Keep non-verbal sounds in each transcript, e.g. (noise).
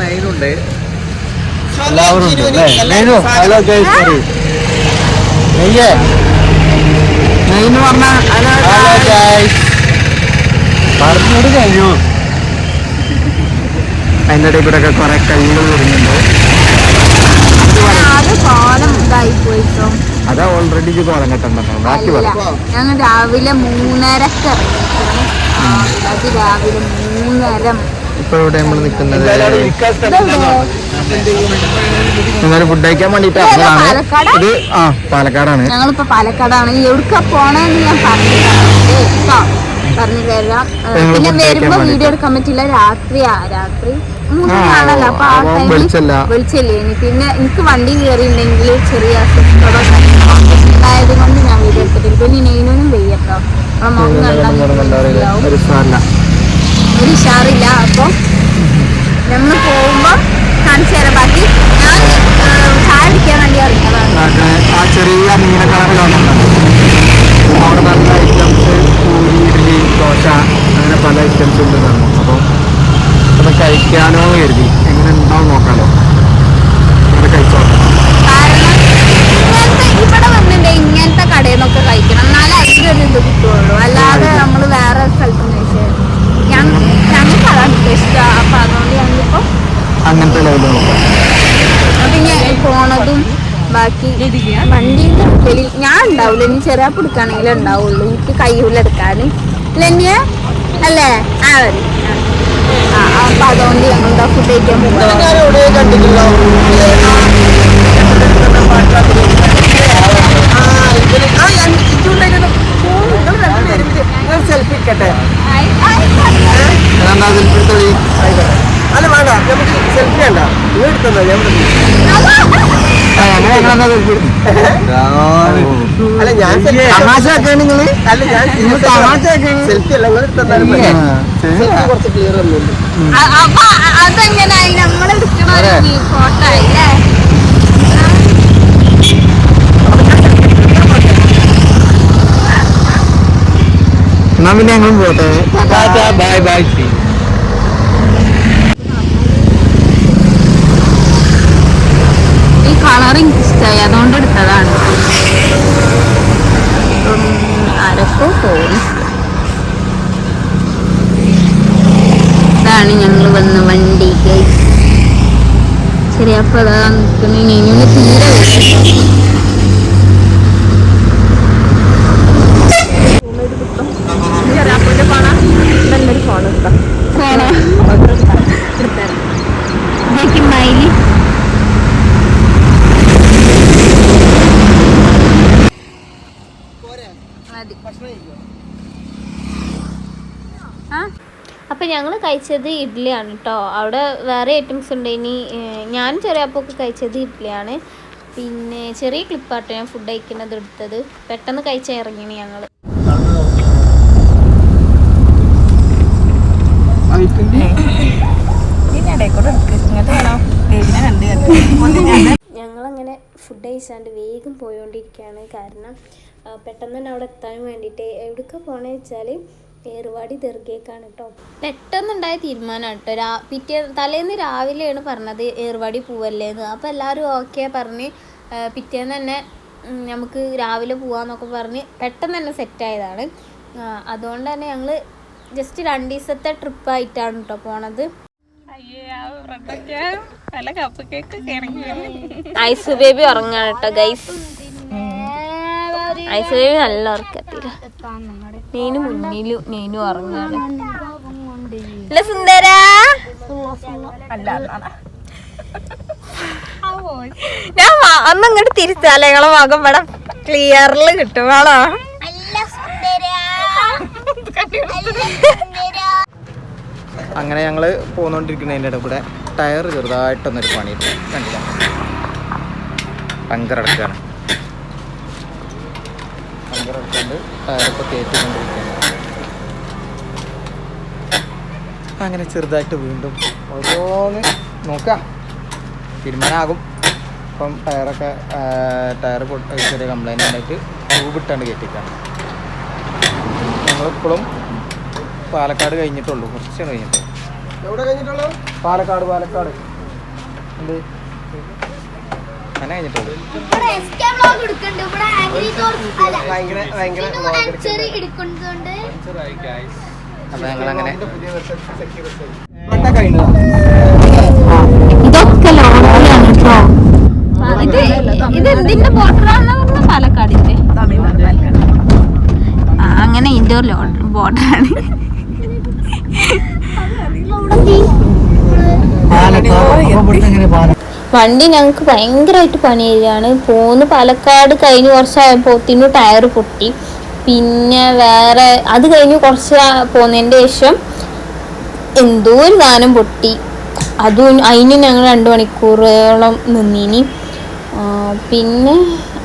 നൈനുണ്ട്. എല്ലാവരും ഉണ്ട്. അല്ലേ? നൈനു ഹലോ ഗൈസ് പറയൂ നെയ്യേ. നൈന് പറഞ്ഞാൽ ഹലോ ഗൈസ് പറഞ്ഞോട് കഴിഞ്ഞു. അതിന്റെ ഇടയിൽ കൂടെ ഒക്കെ കുറെ കല്ലുകൾ വരുന്നുണ്ട്. അത് ഓൾറെഡി ഇത് കോലം കെട്ടണ്ടോ ബാക്കി ഞങ്ങൾ രാവിലെ മൂന്നരക്ക് അത് രാവിലെ മൂന്നര ഇപ്പൊ ഇവിടെ നമ്മൾ നിൽക്കുന്നത് നിങ്ങൾ ഫുഡ് കഴിക്കാൻ വേണ്ടിട്ട് ഇറങ്ങുന്നതാണ് ഇത് ആ പാലക്കാടാണ് ഞങ്ങളിപ്പോ പാലക്കാടാണ് എവിടുക്ക പോണെന്ന് ഞാൻ പറഞ്ഞു തരാം പിന്നെ വരുമ്പോ വീഡിയോ എടുക്കാൻ പറ്റില്ല രാത്രിയാ രാത്രി ആ, അപ്പൊ ടൈമിൽ വെളിച്ചല്ല. പിന്നെ എനിക്ക് വണ്ടി കയറിയിട്ടുണ്ടെങ്കിൽ ചെറിയ അസ്വസ്ഥത കൊണ്ട് ഞാൻ വീഡിയോ എടുത്തിട്ടില്ല പിന്നെ നെയ്നൊന്നും വെയ്യട്ടോ നമ്മളെ മുഖം കണ്ടാൽ മനസ്സിലാവും. ഒരു ഉഷാറില്ല. അപ്പൊ നമ്മൾ പോകുമ്പോ കാണിച്ചു തരാം. ബാക്കി ഞാൻ ഏ, ചായ കുടിക്കാൻ വേണ്ടി ഇറങ്ങിയതാണ് ആ ചെറിയ നീല കളറിലാണ് അവിടെ നല്ല ഐറ്റംസ് പൂരി ഇഡ്ഡലി ദോശ അങ്ങനെ പല ഐറ്റംസ് ഉണ്ട് കാണും അപ്പോൾ അത് കഴിക്കാനോ കരുതി എങ്ങനെ ഉണ്ടാവും നോക്കാലോ അത് കഴിച്ചോട്ടെ കാരണം ഇങ്ങനത്തെ ഇവിടെ വന്നിട്ട് ഇങ്ങനത്തെ കടയിൽ നിന്നൊക്കെ കഴിക്കണം എന്നാലേ അതിലൊരു ഇത് കിട്ടുള്ളൂ അല്ലാതെ നമ്മൾ വേറെ സ്ഥലത്ത് കഴിച്ചാൽ ഞങ്ങൾക്ക് അതാണ് ഇപ്പൊ ഇഷ്ടം അപ്പൊ അതുകൊണ്ട് ഞങ്ങളിപ്പോ അങ്ങനത്തെ ലെവലിൽ നോക്കാം പിന്നെ പോണതും ബാക്കി വണ്ടീന്റെ ഉള്ളിൽ ഞാൻ ഉണ്ടാവില്ല ഇനി ചെറിയ പിടിക്കുകയാണെങ്കിൽ ഉണ്ടാവുള്ളൂ. എനിക്ക് കയ്യൂലെടുക്കാൻ ഇല്ലെന്നെ അല്ലേ? ആ മതി ആ അപ്പൊ അതുകൊണ്ട് ഞങ്ങളുടെ ഫുഡ് കഴിക്കാൻ സെൽഫി ഇക്കട്ടെ. അല്ല വേണ്ട. നമുക്ക് സെൽഫി വേണ്ട എടുത്തോ ഞാൻ (laughs) അല്ല ഞാൻ നിങ്ങൾ അല്ല ഞാൻ സെൽഫി എടുത്താലും കുറച്ച് ക്ലിയർ അപ്പൊ നമ്മളെടുക്കണ ഫോട്ടോ എന്നാ പിന്നെ ഞങ്ങളും പോട്ടെ. ബൈ ബൈ എനിക്ക് ഇഷ്ടമായി അതുകൊണ്ട് എടുത്തതാണ്. ഇതാണ് ഞങ്ങൾ വന്ന വണ്ടി അപ്പൊ അതാ നിൽക്കുന്ന. ഇനി തീരെ വിശേഷം ഫോണോ ഇതൊക്കെ മൈലി മതി ആ അപ്പം ഞങ്ങൾ കഴിച്ചത് ഇഡ്ഡലിയാണ് കേട്ടോ. അവിടെ വേറെ ഐറ്റംസ് ഉണ്ട്. ഇനി ഞാൻ ചെറിയപ്പൊക്കെ കഴിച്ചത് ഇഡ്ഡലിയാണ് പിന്നെ ചെറിയ ക്ലിപ്പാട്ടോ ഞാൻ ഫുഡ് കഴിക്കുന്നത് എടുത്തത്. പെട്ടെന്ന് കഴിച്ച ഇറങ്ങിയാണ് ഞങ്ങൾ ഞങ്ങളങ്ങനെ ഫുഡ് കഴിച്ചാണ്ട് വേഗം പോയോണ്ടിരിക്കുകയാണ് കാരണം പെട്ടെന്ന് തന്നെ അവിടെ എത്താൻ വേണ്ടിയിട്ട് എവിടെയൊക്കെ പോകണമെന്ന് വെച്ചാൽ ഏറുവാടി ദർഗേക്കാണ് കേട്ടോ പെട്ടെന്നുണ്ടായ തീരുമാനമാണ് കേട്ടോ രാ പിറ്റേ തലേന്ന് രാവിലെയാണ് പറഞ്ഞത് ഏറുവാടി പോവല്ലേന്ന്. അപ്പോൾ എല്ലാവരും ഓക്കെ പറഞ്ഞ് പിറ്റേന്ന് തന്നെ നമുക്ക് രാവിലെ പോവാന്നൊക്കെ പറഞ്ഞ് പെട്ടെന്ന് തന്നെ സെറ്റ് ആയതാണ്. അതുകൊണ്ട് തന്നെ ഞങ്ങൾ ജസ്റ്റ് രണ്ട് ദിവസത്തെ ട്രിപ്പായിട്ടാണ് കേട്ടോ പോണത്. ഐസ് ബേബി ഉറങ്ങാണ് കേട്ടോ ഗൈസ് ഐസ് ബേബി നല്ല ഉറക്കത്തില്ല നീനു മുന്നിലും നീനു ഉറങ്ങാണ് അല്ല സുന്ദര ഞാൻ അന്ന് അങ്ങോട്ട് തിരിച്ചാലേ ഞങ്ങളെ മകം ഇവിടെ ക്ലിയറിൽ കിട്ടും. വേണോ അങ്ങനെ ഞങ്ങൾ പോന്നുകൊണ്ടിരിക്കുന്നതിന്റെ ഇടയിൽ കൂടെ ടയർ ചെറുതായിട്ടൊന്നൊരു പണിയിട്ട് കണ്ടില്ല? പങ്കർ പങ്കർ അടക്കാണ്ട് ടയറൊക്കെ കയറ്റിക്കൊണ്ടിരിക്കുകയാണ്. അങ്ങനെ ചെറുതായിട്ട് വീണ്ടും ഓരോന്ന് നോക്കാം തീരുമാനമാകും. അപ്പം ടയറൊക്കെ ടയർ ചെറിയ കംപ്ലൈന്റ് ആയിട്ട് ട്യൂബ് ഇട്ടാണ്ട് കയറ്റിക്കാണ് ഞങ്ങളിപ്പോഴും പാലക്കാട് കഴിഞ്ഞിട്ടുള്ളൂ. കുറച്ചാണ് കഴിഞ്ഞിട്ട് എവിടെ കഴിഞ്ഞിട്ടുള്ളൂ? പാലക്കാട് പാലക്കാട്. എന്ത്? അങ്ങനെ കഴിഞ്ഞിട്ടുള്ളൂ അപ്പൊ ഞങ്ങളങ്ങനെ ഇതൊക്കെ ലോറിയാണ് കേട്ടോ ഇത് ഇത് എന്തിന്റെ ബോർഡറാണെന്ന് പറഞ്ഞ? പാലക്കാടിന്റെ. ആ, അങ്ങനെ ഇൻഡോർ ബോർഡറാണ്. വണ്ടി ഞങ്ങൾക്ക് ഭയങ്കരമായിട്ട് പണി തരികയാണ് പോന്ന് പാലക്കാട് കഴിഞ്ഞ് കുറച്ചായപ്പോത്തിന് ടയർ പൊട്ടി. പിന്നെ വേറെ അത് കഴിഞ്ഞ് കുറച്ച് പോന്നതിന്റെ ശേഷം എന്തോ ഒരു സാധനം പൊട്ടി. അതും അതിന് ഞങ്ങൾ രണ്ട് മണിക്കൂറോളം നിന്നിനി. പിന്നെ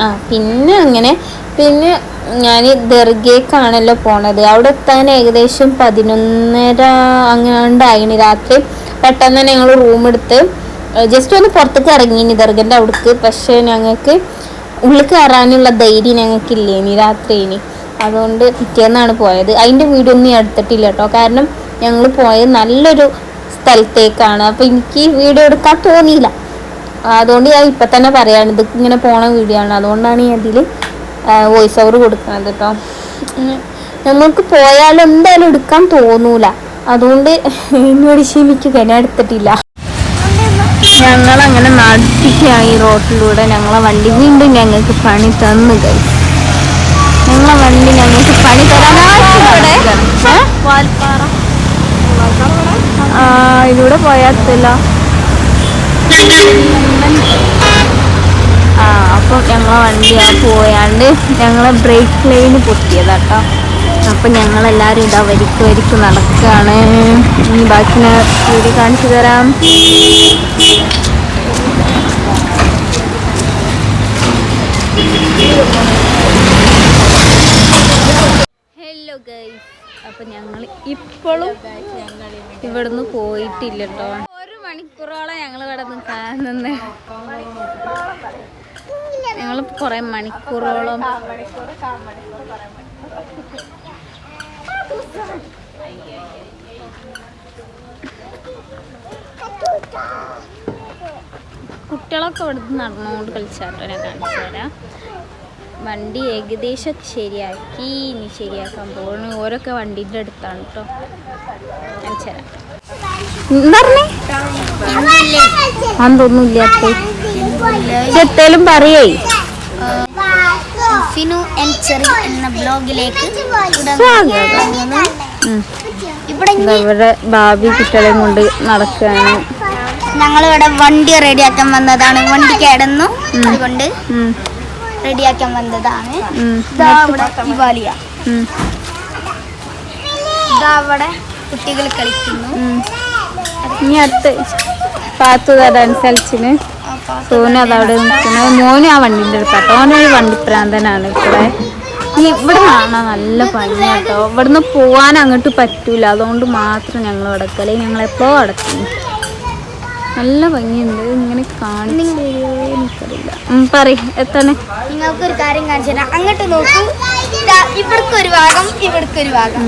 ആ പിന്നെ അങ്ങനെ പിന്നെ ഞാൻ ദർഗേക്കാണല്ലോ പോണത്. അവിടെ എത്താൻ ഏകദേശം പതിനൊന്നര അങ്ങാണ്ടായിന് രാത്രി. പെട്ടെന്ന് തന്നെ ഞങ്ങൾ റൂം എടുത്ത് ജസ്റ്റ് ഒന്ന് പുറത്തേക്ക് ഇറങ്ങിനി ദർഗന്റെ അവിടേക്ക്. പക്ഷേ ഞങ്ങൾക്ക് ഉള്ളിൽ കയറാനുള്ള ധൈര്യം ഞങ്ങൾക്ക് ഇല്ലേനി രാത്രിയിനി അതുകൊണ്ട് പിറ്റേന്നാണ് പോയത്. അതിന്റെ വീഡിയോ ഒന്നും എടുത്തിട്ടില്ല കേട്ടോ. കാരണം ഞങ്ങൾ പോയത് നല്ലൊരു സ്ഥലത്തേക്കാണ്. അപ്പോൾ എനിക്ക് വീഡിയോ എടുക്കാൻ തോന്നിയില്ല. അതുകൊണ്ട് ഞാൻ ഇപ്പം തന്നെ പറയാണ് ഇത് ഇങ്ങനെ പോണ വീഡിയോ ആണ്. അതുകൊണ്ടാണ് ഞാൻ അതിൽ വോയിസ് ഓവർ കൊടുക്കുന്നത് കേട്ടോ. ഞങ്ങൾക്ക് പോയാൽ എന്തായാലും എടുക്കാൻ തോന്നൂല. അതുകൊണ്ട് എന്നോട് ക്ഷമിക്കുക ഞാൻ എടുത്തിട്ടില്ല. ഞങ്ങൾ അങ്ങനെ നടത്തിക്കായി റോട്ടിലൂടെ ഞങ്ങളെ വണ്ടി വീണ്ടും ഞങ്ങൾക്ക് പണി തന്നു കൈ ഞങ്ങളെ വണ്ടി ഞങ്ങൾക്ക് പണി തരാൻ ഇതിലൂടെ പോയാത്തില്ല. ആ അപ്പം ഞങ്ങളെ വണ്ടി ആ പോയാണ്ട് ഞങ്ങളെ ബ്രേക്ക് ലൈന് പൊട്ടിയതാട്ടോ. അപ്പം ഞങ്ങളെല്ലാവരും ഇതാ വരിക്ക് വരിക്ക് നടക്കുകയാണ് ഇനി ബാക്കി വീഡിയോ കാണിച്ചു തരാം. ഹലോ ഗൈസ് അപ്പം ഞങ്ങൾ ഇപ്പോഴും ഇവിടുന്ന് പോയിട്ടില്ല കേട്ടോ ഒരു മണിക്കൂറോളം ഞങ്ങൾ ഇവിടെ കാണുന്ന ഞങ്ങൾ കുറെ മണിക്കൂറോളം കുട്ടികളൊക്കെ ഇവിടുന്ന് നടന്നുകൊണ്ട് കളിച്ചാട്ടോ ഞാൻ കാണിച്ചു തരാം. വണ്ടി ഏകദേശം ശരിയാക്കി ഇനി ശരിയാക്കാൻ പോകണു ഓരോക്കെ വണ്ടീന്റെ അടുത്താണ് കേട്ടോ കാണിച്ചു തരാം. അതൊന്നുമില്ല ചെത്തേലും പറയേ. ഫിനു ആൻഡ് ചെറി എന്ന ബ്ലോഗിലേക്ക്. ഇവിടെ ഭാവി കുട്ടികളെയും കൊണ്ട് നടക്കുകയാണ്. ഞങ്ങളിവിടെ വണ്ടി റെഡിയാക്കാൻ വന്നതാണ്. വണ്ടി കിടന്നു. അതുകൊണ്ട് റെഡിയാക്കാൻ വന്നതാണ്. അവിടെ കുട്ടികൾ കളിക്കുന്നു. ഇനി അടുത്ത് പാത്തു തരാൻ കളിച്ചിന് സോനു അതവിടെ നിൽക്കുന്നത് മോനും ആ വണ്ടിന്റെ അടുത്താട്ടോ ഓനൊരു വണ്ടി പ്രാന്തനാണ് ഇവിടെ. ഇവിടെ കാണാൻ നല്ല പണിയാട്ടോ ഇവിടുന്ന് പോകാൻ അങ്ങോട്ട് പറ്റൂല. അതുകൊണ്ട് മാത്രം ഞങ്ങൾ അടക്കൽ ഞങ്ങൾ എപ്പോ അടക്കുന്നു നല്ല ഭംഗിയുണ്ട്. ഇങ്ങനെ കാണിച്ചു പറ പറയും. എത്താണ്? നിങ്ങൾക്കൊരു കാര്യം കാണിച്ചു തരാം. അങ്ങോട്ട് നോക്കൂ. ഇതാ ഒരു ഭാഗം ഇവിടേക്ക് ഒരു ഭാഗം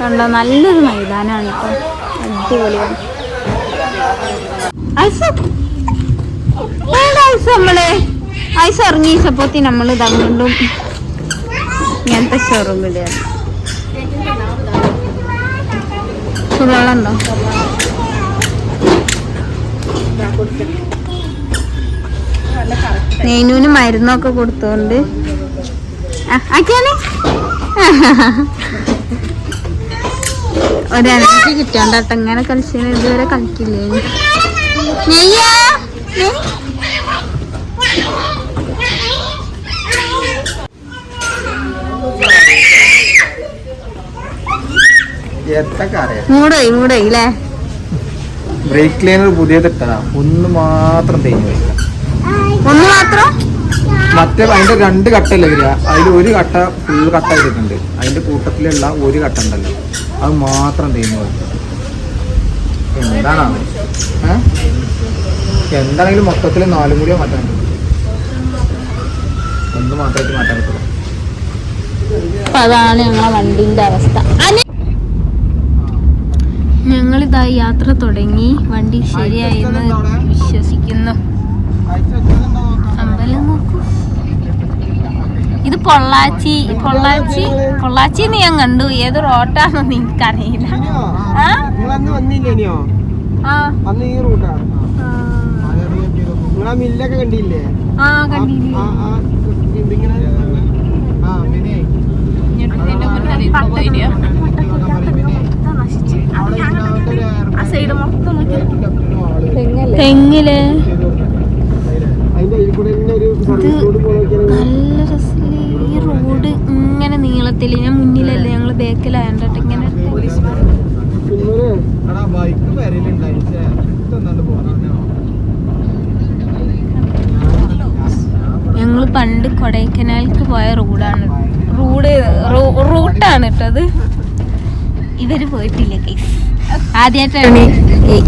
കണ്ടോ? നല്ലൊരു മൈതാനാണ് കേട്ടോ. അടിപൊളിയാണ്. നമ്മൾ. ഐസ് ഇറങ്ങി. സപ്പോത്തി നമ്മൾ തമ്മിലും ഇങ്ങനത്തെ ഷോറൂമിൽ ചുടുവെള്ളമുണ്ടോ നെയ്നൂന് മരുന്നൊക്കെ കൊടുത്തോണ്ട്. (laughs) ആ, ആക്കിയാലേ ഒരെനർജി കിട്ടാണ്ടാട്ടോ ഇങ്ങനെ കളിച്ചതിന് ഇതുവരെ കളിക്കില്ലേ? മൂടായി മൂടായി അല്ലേ ബ്രേക്ക് ക്ലീനർ പുതിയത് ഇട്ടതാ. ഒന്ന് മാത്രം തേഞ്ഞു ഒന്ന് മാത്രം? മറ്റേ അതിന്റെ രണ്ട് കട്ടല്ലേ വരിക. അതിൽ ഒരു കട്ട ഫുൾ കട്ട ചെയ്തിട്ടുണ്ട് അതിന്റെ കൂട്ടത്തിലുള്ള ഒരു കട്ട ഉണ്ടല്ലോ. അത് മാത്രം തേഞ്ഞു എന്താണ് എന്താണാണ് എന്താണെങ്കിലും മൊത്തത്തിൽ നാലും കൂടിയോ മാറ്റാൻ പറ്റും. ഒന്ന് മാത്രമായിട്ട് മാറ്റാൻ പറ്റുള്ളൂ ഞങ്ങളിതായി അതാണ് ഞങ്ങളെ വണ്ടിന്റെ അവസ്ഥ. അനി ഞങ്ങളിതാ യാത്ര തുടങ്ങി. വണ്ടി ശരിയായെന്ന് വിശ്വസിക്കുന്നു അമ്പലം നോക്കൂ ഇത് പൊള്ളാച്ചി പൊള്ളാച്ചി പൊള്ളാച്ചി ഞാൻ കണ്ടു. ഏത് റോട്ടാണെന്ന് എനിക്കറിയില്ല. ആ? നിങ്ങളന്ന് വന്നില്ലേനിയോ ആ. അന്ന് ഈ റൂട്ടാണ് നിങ്ങളാ മില്ലൊക്കെ കണ്ടില്ലേ? ആ കണ്ടില്ല ആ ആ ഇതിങ്ങനെ? ആ പിന്നെ തെങ്ങിൽ. അതിന്റെ നല്ല രസമില്ല ഈ റോഡ് ഇങ്ങനെ നീളത്തിൽ ഞാൻ മുന്നിലല്ലേ ഞങ്ങൾ ബാക്കിലായോണ്ടോ ഇങ്ങനെ ഞങ്ങൾ പണ്ട് കൊടൈക്കനാലിക്ക് പോയ റോഡാണ്. റോഡ് റൂട്ടാണ് കേട്ടോ അത്. ഇവർ പോയിട്ടില്ല കേസ് ആദ്യമായിട്ടാണ്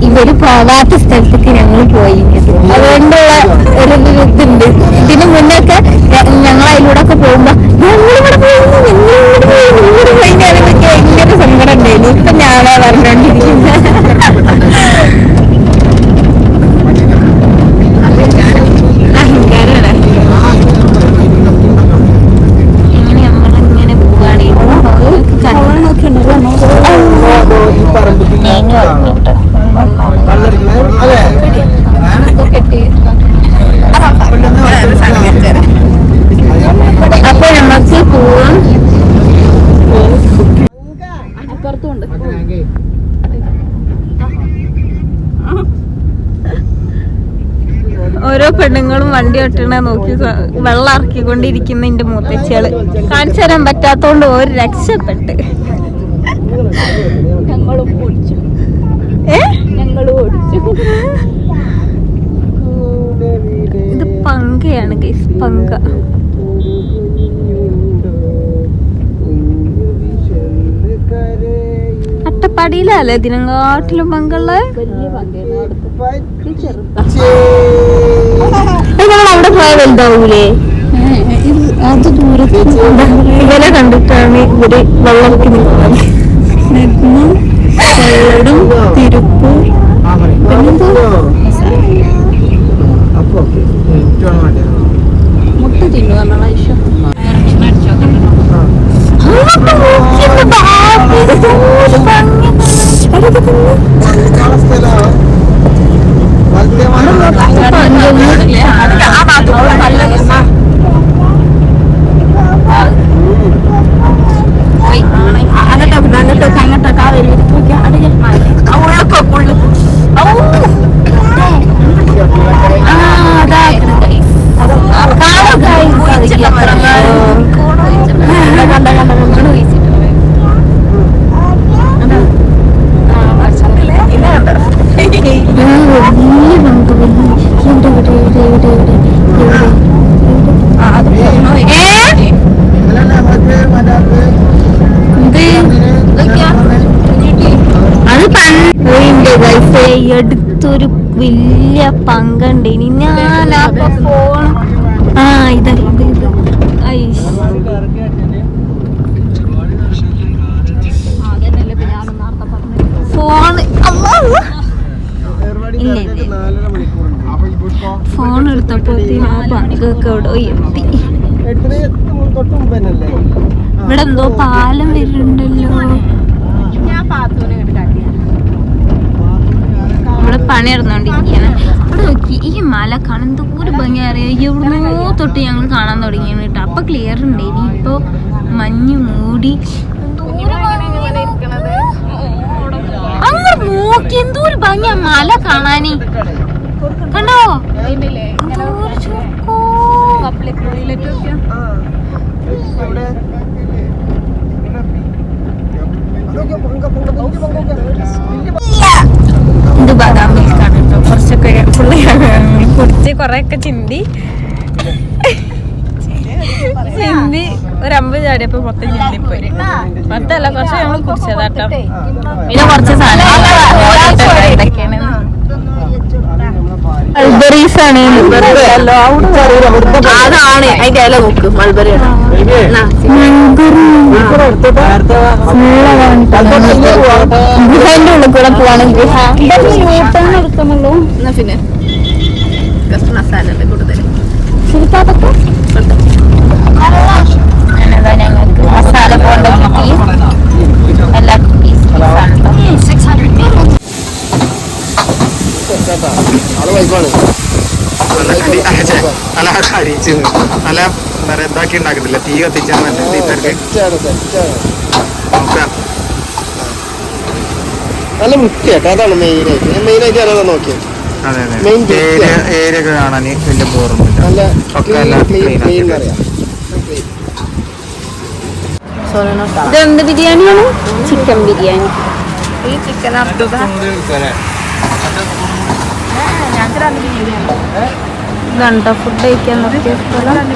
ഇവർ പോകാത്ത സ്ഥലത്തേക്ക് ഞങ്ങൾ പോയി. അതുകൊണ്ടുള്ള ഒരു ഇതുണ്ട്. ഇതിനു മുന്നൊക്കെ ഞങ്ങൾ അതിലൂടെ ഒക്കെ പോകുമ്പോ ഞങ്ങളിവിടെ പോകുന്നു ഞങ്ങളിവിടെ പോയി ഇങ്ങോട്ട് പോയി ഞാനൊക്കെ ഭയങ്കര സങ്കടം ഉണ്ടായിരുന്നു. ഇപ്പൊ ഞാനാ പറഞ്ഞോണ്ടിരിക്കുന്നത് അഹങ്കാരാണ് ഇങ്ങനെ നമ്മളിങ്ങനെ പോവാണെങ്കിൽ ഈ പറമ്പത്തിന് അതെ അപ്പൊ നമുക്ക് പോവാം ഓരോ പെണ്ണുങ്ങളും വണ്ടി ഒട്ടണ നോക്കി വെള്ളം ഇറക്കിക്കൊണ്ടിരിക്കുന്ന എന്റെ മൂത്തച്ചികൾ കാണിച്ചു തരാൻ പറ്റാത്തോണ്ട് ഒരു രക്ഷപ്പെട്ട്. ഇത് പങ്കയാണ് ഗൈസ് പങ്ക. അട്ടപ്പാടിയിലല്ലേ ഇതിനെങ്കാട്ടിലും പങ്കുള്ള വലിയ പങ്കയാണ് ചെറുതാ. അവിടെ പോയാൽ വലുതാവൂലേ? അത് ദൂരത്ത് ഇവരെ കണ്ടിട്ടാണ് ഇവർ വെള്ളമൊക്കെ നിൽക്കുന്നത് കൊല്ലടും തിരുപ്പൂർ മുട്ട തിന്നു പറഞ്ഞ ഇഷ്ടം അങ്ങോട്ടോ എടുത്തൊരു വലിയ പങ്കുണ്ട് ഇനി ഞാൻ അപ്പൊ ഫോൺ ആ ഇതാ ഇത് ഇത്. ഫോൺ. ഇല്ല, ഇല്ല. നാലര മണിക്കൂറുണ്ട് അപ്പൊ ഇവിടുത്തെ ഫോൺ എടുത്തപ്പോ ആ പങ്കൊക്കെ ഇവിടെ എത്തി ഇവിടെ എന്തോ പാലം വരുന്നുണ്ടല്ലോ. ഇവിടെ പണി നടന്നുകൊണ്ടിരിക്കുകയാണ്. ഇവിടെ നോക്കി ഈ മല കാണാൻ എന്തോരം ഭംഗി അറിയാം എവിടുന്നോ തൊട്ട് ഞങ്ങൾ കാണാൻ തുടങ്ങിയാണ് കേട്ടോ. അപ്പൊ ക്ലിയർ ഉണ്ട്. ഇനിയിപ്പോ മഞ്ഞ് മൂടി. അങ്ങോട്ട് നോക്കി എന്തോരം ഭംഗിയാ മല കാണാന്. കണ്ടോ? ഇത് ബദാം മിൽക്കാണ് കേട്ടോ കുറച്ചൊക്കെ പുള്ളി കുടിച്ച് കുറെയൊക്കെ ചിന്തി. ചിന്തി ഒരു അമ്പത് ചാടിയപ്പോ മൊത്തം ചിന്തിപ്പോയി. മൊത്തമല്ല കുറച്ച് ഞങ്ങൾ കുടിച്ചതാട്ടോ. പിന്നെ കുറച്ച് സാധനം എന്തൊക്കെയാണ് അത് നമ്മളെ ഭാര്യ മൾബറീസ് ആണ്. അതാണ് അതിന്റെ ഇല നോക്ക് മൾബറി ഗുഹന്റെ ഉള്ളിൽ കൂടെ പോവാണ് ഗുഹ എടുക്കുന്നുള്ളൂ എന്നാ പിന്നെ മസാല കൂടുതൽ ശരിക്കും എന്നതാ ഞങ്ങൾക്ക് മസാല പോണ്ട കിട്ടി എല്ലാ ആൾ വൈബാണ് നല്ല കടി അയച്ചേ നല്ല കടിച്ച് പറയുക ഇതാക്കി ഉണ്ടാക്കത്തില്ല തീ കത്തിച്ചാൽ മറ്റേ സെറ്റാണ് നോക്കാം. നല്ല വൃത്തിയാട്ടോ. അതാണ് മെയിനായിട്ട് ഞാൻ മെയിനായിട്ട് അറിയാതെ നോക്കിയത് അതെ അതെ. Main ഏരിയ ഒക്കെ കാണാൻ വലിയ ബോറൊന്നുമില്ല ഒക്കെ എല്ലാം ക്ലീൻ. അറിയാം. ഇതെന്ത് ബിരിയാണിയാണ്? ചിക്കൻ ബിരിയാണി. ഈ ചിക്കൻ ഇതുണ്ടോ ഫുഡ് കഴിക്കാൻ നിർത്തിയ സ്ഥലം.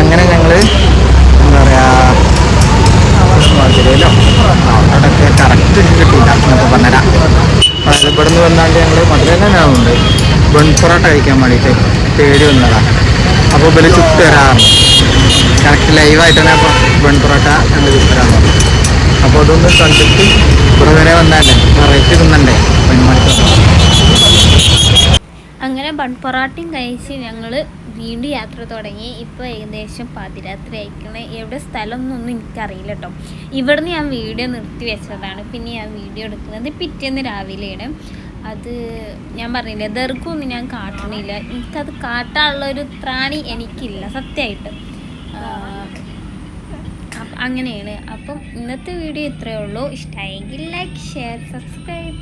അങ്ങനെ ഞങ്ങൾ എന്താ പറയുക മധുരയിലോ അവിടെയൊക്കെ കറക്റ്റ് കിട്ടിയില്ല എന്നൊക്കെ പറഞ്ഞുതരാം. അതായത് ഇവിടെ നിന്ന് വന്നാണ്ട് ഞങ്ങൾ മധുരയിൽ തന്നെയാണുണ്ട് ബൺ പൊറോട്ട കഴിക്കാൻ വേണ്ടിയിട്ട് തേടി വന്നതാണ് അപ്പോൾ ഇവർ ചുട്ട് തരാറുണ്ട്. കറക്റ്റ് ലൈവായിട്ട് തന്നെ അപ്പോൾ ബൺ പൊറോട്ട ഞങ്ങൾ ചുട്ട് തരാറുണ്ട് അപ്പോൾ അതൊന്ന് കണ്ടിട്ട് ഇവിടെ വരെ വന്നാലേ വെറൈറ്റി തിന്നണ്ടേ? അങ്ങനെ ബൺ പൊറാട്ടയും കഴിച്ച് ഞങ്ങൾ വീണ്ടും യാത്ര തുടങ്ങി. ഇപ്പോൾ ഏകദേശം പാതിരാത്രി അയക്കണേ എവിടെ സ്ഥലം എന്നൊന്നും എനിക്കറിയില്ല കേട്ടോ ഇവിടുന്ന് ഞാൻ വീഡിയോ നിർത്തി വെച്ചതാണ്. പിന്നെ ഞാൻ വീഡിയോ എടുക്കുന്നത് പിറ്റേന്ന് രാവിലെയാണ്. അത് ഞാൻ പറഞ്ഞില്ല ദർക്കൊന്നും ഞാൻ കാട്ടണില്ല. എനിക്കത് കാട്ടാനുള്ള ഒരു ത്രാണി എനിക്കില്ല സത്യമായിട്ട് അങ്ങനെയാണ്. അപ്പം ഇന്നത്തെ വീഡിയോ ഇത്രയേ ഉള്ളൂ. ഇഷ്ടമായെങ്കിൽ ലൈക്ക് ഷെയർ സബ്സ്ക്രൈബ്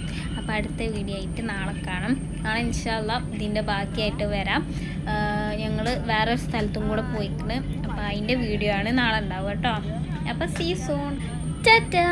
അപ്പോൾ അടുത്ത വീഡിയോ ആയിട്ട് നാളെ കാണാം. നാളെ ഇൻഷാല്ല ഇതിന്റെ ബാക്കിയായിട്ട് വരാം. ഞങ്ങൾ വേറൊരു സ്ഥലത്തും കൂടെ പോയിക്കണ്. അപ്പോൾ അതിന്റെ വീഡിയോ ആണ് നാളെ ഉണ്ടാവുക കേട്ടോ. അപ്പോൾ സീ സോൺ ടാറ്റാ